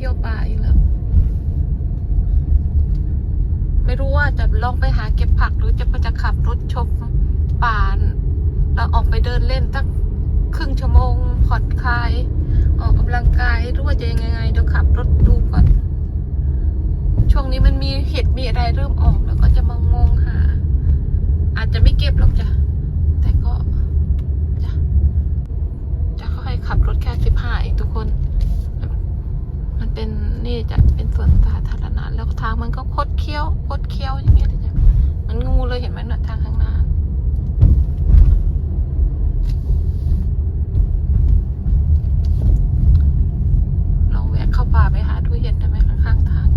ที่ยวป่าอีกแล้ว ไม่รู้ว่าจะลองไปหาเก็บผักหรือจะจะขับรถชมป่าแล้วออกไปเดินเล่นสักครึ่งชั่วโมงผ่อนคลาย ออกกำลังกายรือว่าจะยังไงเดี๋ยวขับรถดูก่อน ช่วงนี้มันมีเห็ดมีอะไรเริ่มออกแล้วก็จะมางงหา อาจจะไม่เก็บหรอกจ้ะแต่ก็จ้ะจะค่อยๆขับรถแค่สิบห้าเองทุกคน นี่จะเป็นสวนสาธารณะแล้วทางมันก็คดเคี้ยวคดเคี้ยวอย่างเงี้ยเลยจ้ะมันงูเลยเห็นไหมหน่ะทางข้างหน้าลองแวะเข้าป่าไปหาดูเห็ดได้ไหมข้างๆทาง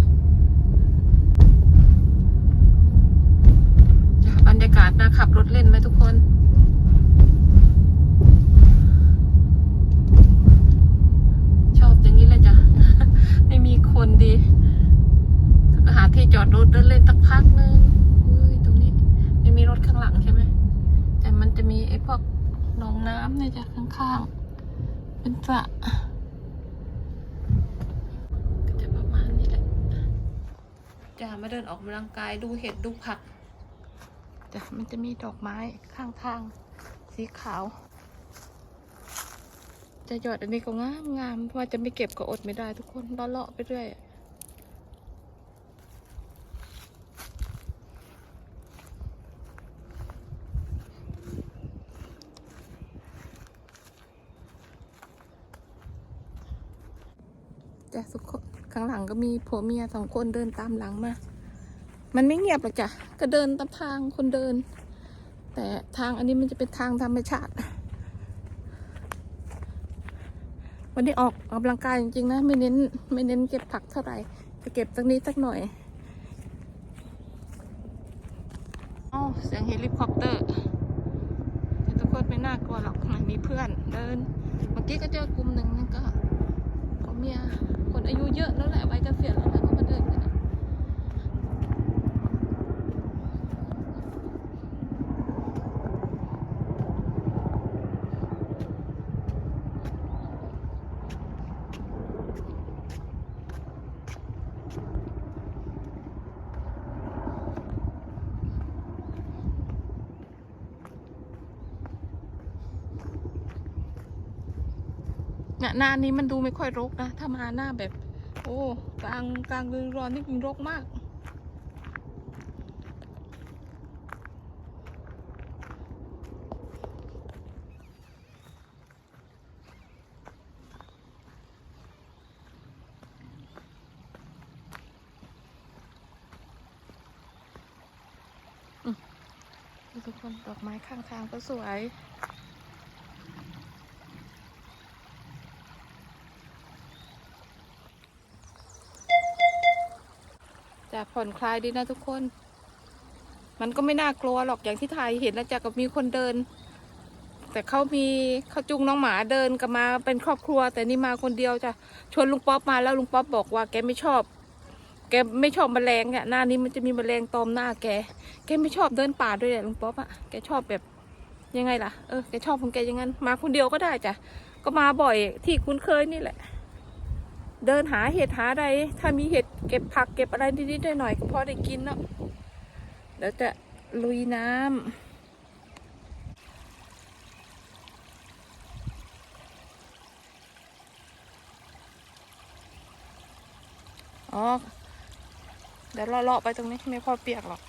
บรรยากาศนะขับรถเล่นไหมทุกคน ชอบอย่างนี้เลยจ้ะ ไม่มีคนดีแล้วก็หา ที่จอดรถเดินเล่นสักพักนึงอุ้ยตรงนี้ไม่มีรถข้างหลังใช่ไหมแต่มันจะมีไอ้พวกหนองน้ำเนี่ยจ้ะข้างๆ เป็นสระก็จะประมาณนี้แหละจะมาเดินออกกำลังกายดูเห็ดดูผักจ้ะมันจะมีดอกไม้ข้างทางสีขาว จะหยอดอันนี้ก็งามงามเพราะว่าจะไม่เก็บก็อดไม่ได้ทุกคนเลาะๆไปเรื่อย จ้ะทุกคนข้างหลังก็มีผัวเมียสองคนเดินตามหลังมา มันไม่เงียบหรอกจ้ะ ก็เดินตามทางคนเดิน แต่ทางอันนี้มันจะเป็นทางธรรมชาติ วันนี้ออกออกกำลังกายจริงๆนะ ไม่เน้นไม่เน้นเก็บผักเท่าไหร่ จะเก็บสักนิดสักหน่อยอ๋อเสียงเฮลิคอปเตอร์แต่ทุกคนไม่น่ากลัวหรอกมันมีเพื่อนเดิน เมื่อกี้ก็เจอกลุ่มหนึ่งนั่นก็เขาเมีย คนอายุเยอะแล้วแหละวัยเกษียณแล้วแหละก็มาเดินกัน เนี่ยหน้านี้มันดูไม่ค่อยรกนะ ถ้ามาหน้าแบบ โอ้กลางกลางฤดูร้อนนี่มันรกมาก ทุกคนดอกไม้ข้างทางก็สวย จะผ่อนคลายดีนะทุกคน มันก็ไม่น่ากลัวหรอกอย่างที่ถ่ายเห็นนะจ๊ะกับมีคนเดิน แต่เขามีเขาจุงน้องหมาเดินกันมาเป็นครอบครัว แต่นี่มาคนเดียวจ้ะชวนลุงป๊อปมาแล้วลุงป๊อปบอกว่าแกไม่ชอบ แกไม่ชอบแมลงเนี่ยหน้านี้มันจะมีแมลงตอมหน้าแก แกไม่ชอบเดินป่าด้วยแหละลุงป๊อปอะแกชอบแบบยังไงล่ะ เออ แกชอบของแกอย่างนั้น มาคนเดียวก็ได้จ้ะ ก็มาบ่อยที่คุ้นเคยนี่แหละ เดินหาเห็ดหาอะไรถ้ามีเห็ดเก็บผักเก็บอะไรนิดๆหน่อยๆก็พอได้กินเนาะเดี๋ยวจะลุยน้ำอ๋อเดี๋ยวเลาะๆไปตรงนี้ไม่พอเปียกหรอก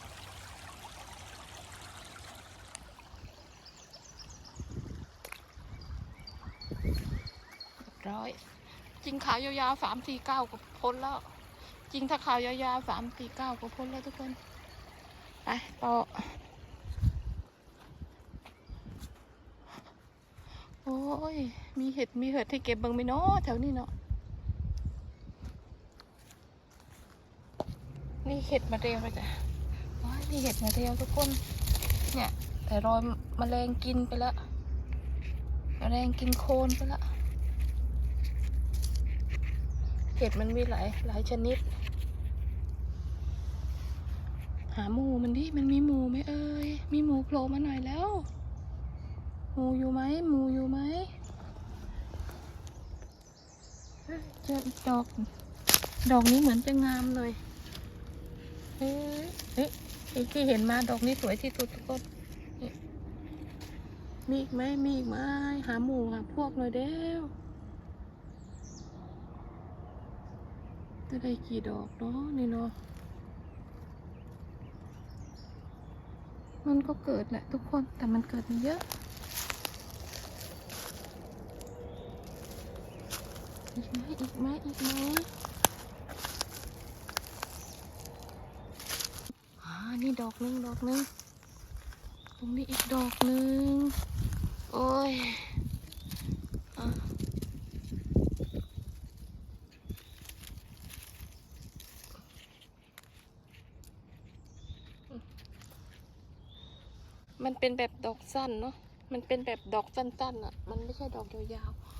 ร้อย จริงขายาวๆสามสี่เก้าก็พ้นแล้ว จริงถ้าขายาวๆสามสี่เก้าก็พ้นแล้วทุกคน ไปต่อ โอ้ย มีเห็ดมีเห็ดให้เก็บบ้างไหมเนาะแถวนี้เนาะ นี่เห็ดมาเรียวเลยจ้ะว้ายนี่เห็ดมาเรียวทุกคน เนี่ย แต่รอยมแมลงกินไปแล้วมแมลงกินโคนไปแล้ว เห็ดมันมีหลายหลายชนิด หาหมูมันดิมันมีหมูไหมเอ่ยมีหมูโผล่มาหน่อยแล้วหมูอยู่ไหมหมูอยู่ไหมเจออีกดอก ดอกนี้เหมือนจะงามเลยเอ๊ะเอ๊ะไอ้ที่เห็นมาดอกนี้สวยที่สุดทุกคนมีอีกไหมมีอีกไหมหาหมูหาพวกหน่อยเด้ว จะได้กี่ดอกเนาะนี่เนาะมันก็เกิดแหละทุกคนแต่มันเกิดเยอะอีกไหมอีกไหมอีกไหมอ่านี่ดอกหนึงดอกหนึงตรงนี้อีกดอกหนึงโอ้ยอะ มันเป็นแบบดอกสั้นเนาะ มันเป็นแบบดอกสั้นๆอะ มันไม่ใช่ดอกยาวๆ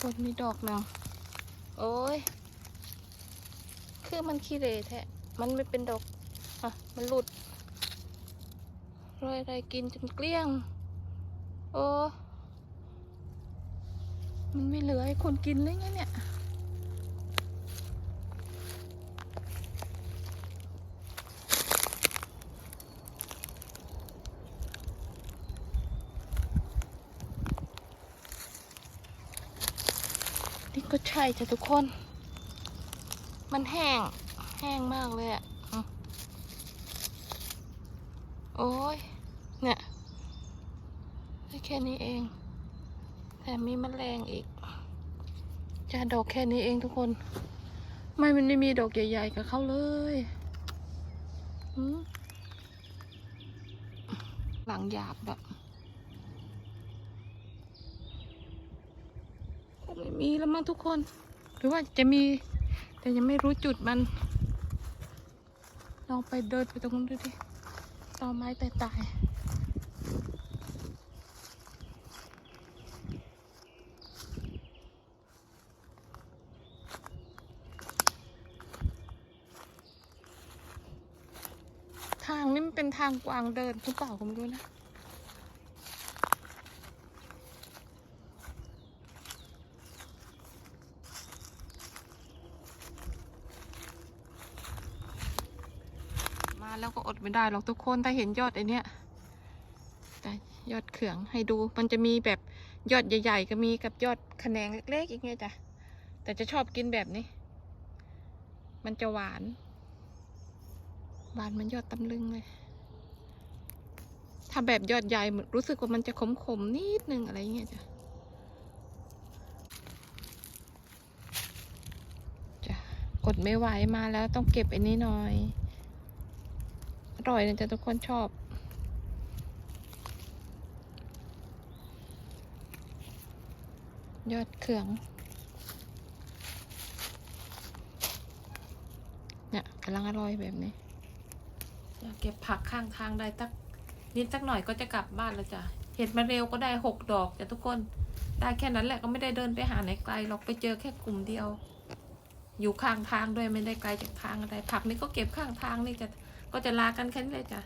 คนมีดอกหนึ่งโอ้ย คือมันขี้เรแท้ มันไม่เป็นดอก อะ มันหลุดรอยอะไรกินจนเกลี้ยง โอ้ มันไม่เหลือให้คนกินเลยไงเนี่ย นี่ก็ใช่จ้ะทุกคน มันแห้ง แห้งมากเลยอะอะโอ้ย เนี่ยแค่นี้เอง แต่มีแมลงอีก จะดอกแค่นี้เองทุกคน ไม่มันไม่มีดอกใหญ่ ๆ กับเขาเลยหลังหยาบแบบ คงไมีแล้วมั้งทุกคน หรือว่าจะมี แต่ยังไม่รู้จุดมัน ลองไปเดินไปตรงนู้นดูดิตอไม้ตายตายทางนี่มันเป็นทางกวางเดินหรือเปล่าผมไม่รู้นะ แล้วก็อดไม่ได้หรอกทุกคนถ้าเห็นยอดไอเนี้ยแต่ยอดเขืองให้ดูมันจะมีแบบยอดใหญ่ ๆ ก็มีกับยอดแขนงเล็กๆอีกไงจ้ะแต่จะชอบกินแบบนี้ มันจะหวาน หวานมันยอดตำลึงเลยถ้าแบบยอดใหญ่เหมือนรู้สึกว่ามันจะขมๆนิดนึงอะไรเงี้ยจ้ะจ้ะกดไม่ไหวมาแล้วต้องเก็บไอ้นี้หน่อย ร่อยนะจ๊ะทุกคนชอบยอดเขืองเนี่ยกำลังอร่อยแบบนี้อยากเก็บผักข้างทางได้ตักนิดสักหน่อยก็จะกลับบ้านแล้วจ้ะ เห็ดมาเร็วก็ได้หกดอกจ้ะทุกคน ได้แค่นั้นแหละก็ไม่ได้เดินไปหาไหนไกลหรอกไปเจอแค่กลุ่มเดียว อยู่ข้างทางด้วยไม่ได้ไกลจากทางอะไรผักนี่ก็เก็บข้างทางนี่จะ ก็จะลากันแค่นี้เลยจ้ะ